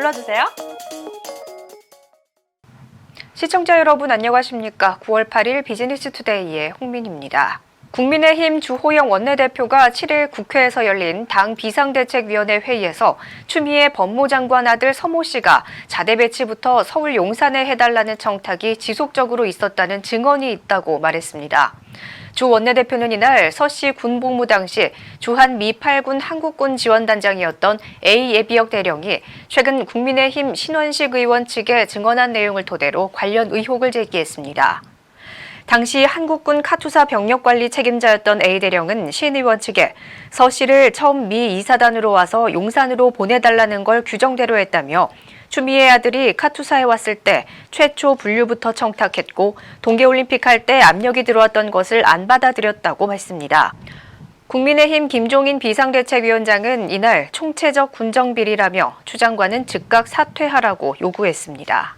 눌러주세요. 시청자 여러분 안녕하십니까? 9월 8일 비즈니스 투데이의 홍민입니다. 국민의힘 주호영 원내대표가 7일 국회에서 열린 당 비상대책위원회 회의에서 추미애 법무장관 아들 서모 씨가 자대 배치부터 서울 용산에 해달라는 청탁이 지속적으로 있었다는 증언이 있다고 말했습니다. 주 원내대표는 이날 서씨 군복무 당시 주한 미 8군 한국군 지원단장이었던 A 예비역 대령이 최근 국민의힘 신원식 의원 측에 증언한 내용을 토대로 관련 의혹을 제기했습니다. 당시 한국군 카투사 병력관리 책임자였던 A 대령은 신 의원 측에 서 씨를 처음 미 이사단으로 와서 용산으로 보내달라는 걸 규정대로 했다며 추미애 아들이 카투사에 왔을 때 최초 분류부터 청탁했고 동계올림픽 할 때 압력이 들어왔던 것을 안 받아들였다고 했습니다. 국민의힘 김종인 비상대책위원장은 이날 총체적 군정비리라며 추 장관은 즉각 사퇴하라고 요구했습니다.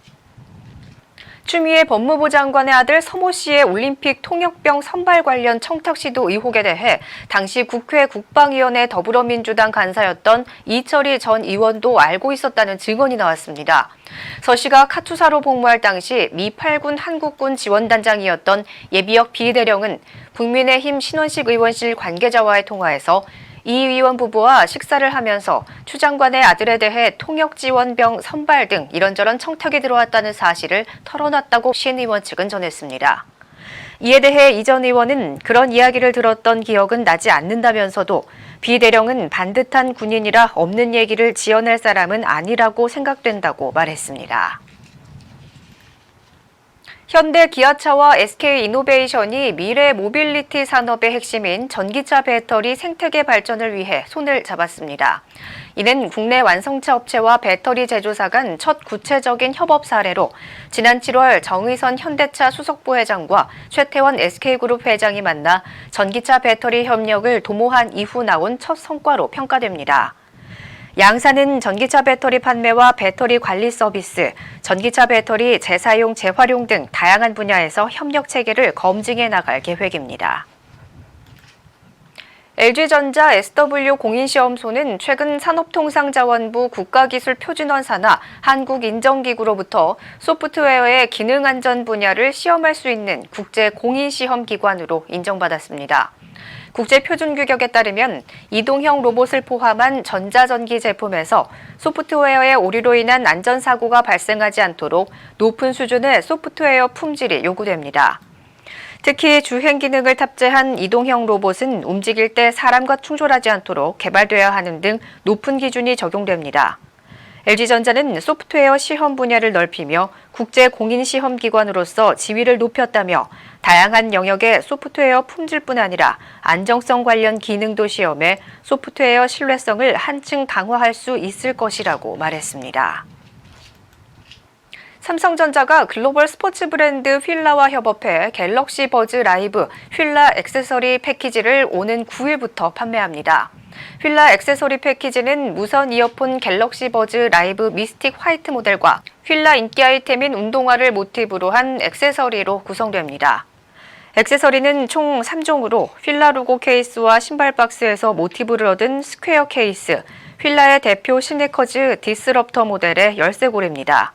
추미애 법무부 장관의 아들 서모 씨의 올림픽 통역병 선발 관련 청탁 시도 의혹에 대해 당시 국회 국방위원회 더불어민주당 간사였던 이철희 전 의원도 알고 있었다는 증언이 나왔습니다. 서 씨가 카투사로 복무할 당시 미 8군 한국군 지원단장이었던 예비역 비대령은 국민의힘 신원식 의원실 관계자와의 통화에서 이 의원 부부와 식사를 하면서 추 장관의 아들에 대해 통역 지원병 선발 등 이런저런 청탁이 들어왔다는 사실을 털어놨다고 신 의원 측은 전했습니다. 이에 대해 이 전 의원은 그런 이야기를 들었던 기억은 나지 않는다면서도 비대령은 반듯한 군인이라 없는 얘기를 지어낼 사람은 아니라고 생각된다고 말했습니다. 현대 기아차와 SK 이노베이션이 미래 모빌리티 산업의 핵심인 전기차 배터리 생태계 발전을 위해 손을 잡았습니다. 이는 국내 완성차 업체와 배터리 제조사 간 첫 구체적인 협업 사례로 지난 7월 정의선 현대차 수석부 회장과 최태원 SK그룹 회장이 만나 전기차 배터리 협력을 도모한 이후 나온 첫 성과로 평가됩니다. 양사는 전기차 배터리 판매와 배터리 관리 서비스, 전기차 배터리 재사용, 재활용 등 다양한 분야에서 협력 체계를 검증해 나갈 계획입니다. LG전자 SW 공인시험소는 최근 산업통상자원부 국가기술표준원 산하 한국인정기구로부터 소프트웨어의 기능안전 분야를 시험할 수 있는 국제 공인시험기관으로 인정받았습니다. 국제표준 규격에 따르면 이동형 로봇을 포함한 전자전기 제품에서 소프트웨어의 오류로 인한 안전사고가 발생하지 않도록 높은 수준의 소프트웨어 품질이 요구됩니다. 특히 주행 기능을 탑재한 이동형 로봇은 움직일 때 사람과 충돌하지 않도록 개발되어야 하는 등 높은 기준이 적용됩니다. LG전자는 소프트웨어 시험 분야를 넓히며 국제 공인 시험 기관으로서 지위를 높였다며 다양한 영역의 소프트웨어 품질뿐 아니라 안정성 관련 기능도 시험해 소프트웨어 신뢰성을 한층 강화할 수 있을 것이라고 말했습니다. 삼성전자가 글로벌 스포츠 브랜드 휠라와 협업해 갤럭시 버즈 라이브 휠라 액세서리 패키지를 오는 9일부터 판매합니다. 휠라 액세서리 패키지는 무선 이어폰 갤럭시 버즈 라이브 미스틱 화이트 모델과 휠라 인기 아이템인 운동화를 모티브로 한 액세서리로 구성됩니다. 액세서리는 총 3종으로 휠라 로고 케이스와 신발 박스에서 모티브를 얻은 스퀘어 케이스, 휠라의 대표 시네커즈 디스럽터 모델의 열쇠고리입니다.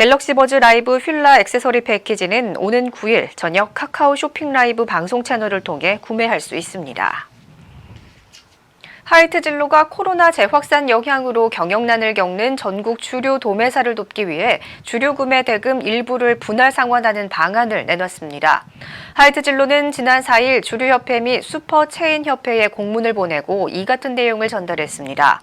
갤럭시 버즈 라이브 휠라 액세서리 패키지는 오는 9일 저녁 카카오 쇼핑 라이브 방송 채널을 통해 구매할 수 있습니다. 하이트 진로가 코로나 재확산 영향으로 경영난을 겪는 전국 주류 도매사를 돕기 위해 주류 구매 대금 일부를 분할 상환하는 방안을 내놨습니다. 하이트 진로는 지난 4일 주류협회 및 슈퍼체인협회에 공문을 보내고 이 같은 내용을 전달했습니다.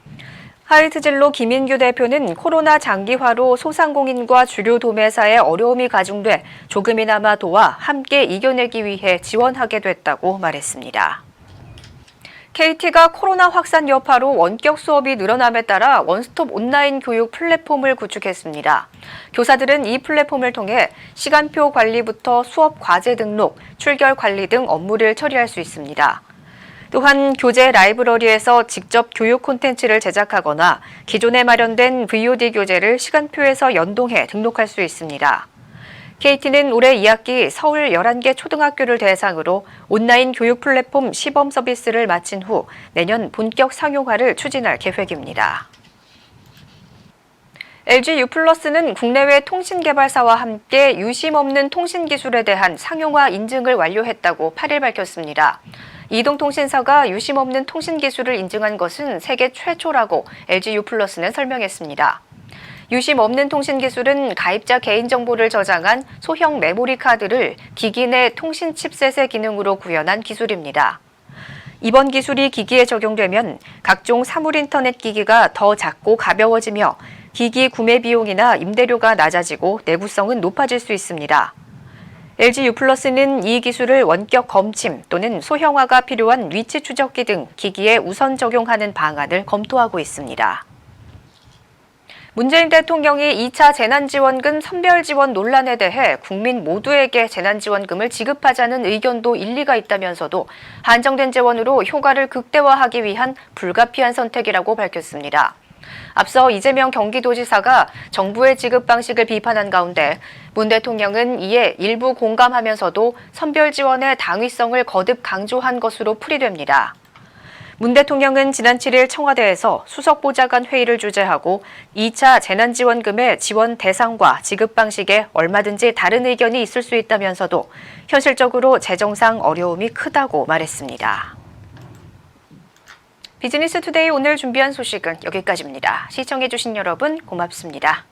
하이트진로 김인규 대표는 코로나 장기화로 소상공인과 주류 도매사의 어려움이 가중돼 조금이나마 도와 함께 이겨내기 위해 지원하게 됐다고 말했습니다. KT가 코로나 확산 여파로 원격 수업이 늘어남에 따라 원스톱 온라인 교육 플랫폼을 구축했습니다. 교사들은 이 플랫폼을 통해 시간표 관리부터 수업 과제 등록, 출결 관리 등 업무를 처리할 수 있습니다. 또한 교재 라이브러리에서 직접 교육 콘텐츠를 제작하거나 기존에 마련된 VOD 교재를 시간표에서 연동해 등록할 수 있습니다. KT는 올해 2학기 서울 11개 초등학교를 대상으로 온라인 교육 플랫폼 시범 서비스를 마친 후 내년 본격 상용화를 추진할 계획입니다. LG U+는 국내외 통신 개발사와 함께 유심 없는 통신 기술에 대한 상용화 인증을 완료했다고 8일 밝혔습니다. 이동통신사가 유심 없는 통신 기술을 인증한 것은 세계 최초라고 LG U+는 설명했습니다. 유심 없는 통신 기술은 가입자 개인정보를 저장한 소형 메모리 카드를 기기 내 통신 칩셋의 기능으로 구현한 기술입니다. 이번 기술이 기기에 적용되면 각종 사물 인터넷 기기가 더 작고 가벼워지며 기기 구매 비용이나 임대료가 낮아지고 내구성은 높아질 수 있습니다. LG U+는 이 기술을 원격 검침 또는 소형화가 필요한 위치 추적기 등 기기에 우선 적용하는 방안을 검토하고 있습니다. 문재인 대통령이 2차 재난지원금 선별지원 논란에 대해 국민 모두에게 재난지원금을 지급하자는 의견도 일리가 있다면서도 한정된 재원으로 효과를 극대화하기 위한 불가피한 선택이라고 밝혔습니다. 앞서 이재명 경기도지사가 정부의 지급 방식을 비판한 가운데 문 대통령은 이에 일부 공감하면서도 선별 지원의 당위성을 거듭 강조한 것으로 풀이됩니다. 문 대통령은 지난 7일 청와대에서 수석보좌관 회의를 주재하고 2차 재난지원금의 지원 대상과 지급 방식에 얼마든지 다른 의견이 있을 수 있다면서도 현실적으로 재정상 어려움이 크다고 말했습니다. 비즈니스 투데이 오늘 준비한 소식은 여기까지입니다. 시청해주신 여러분 고맙습니다.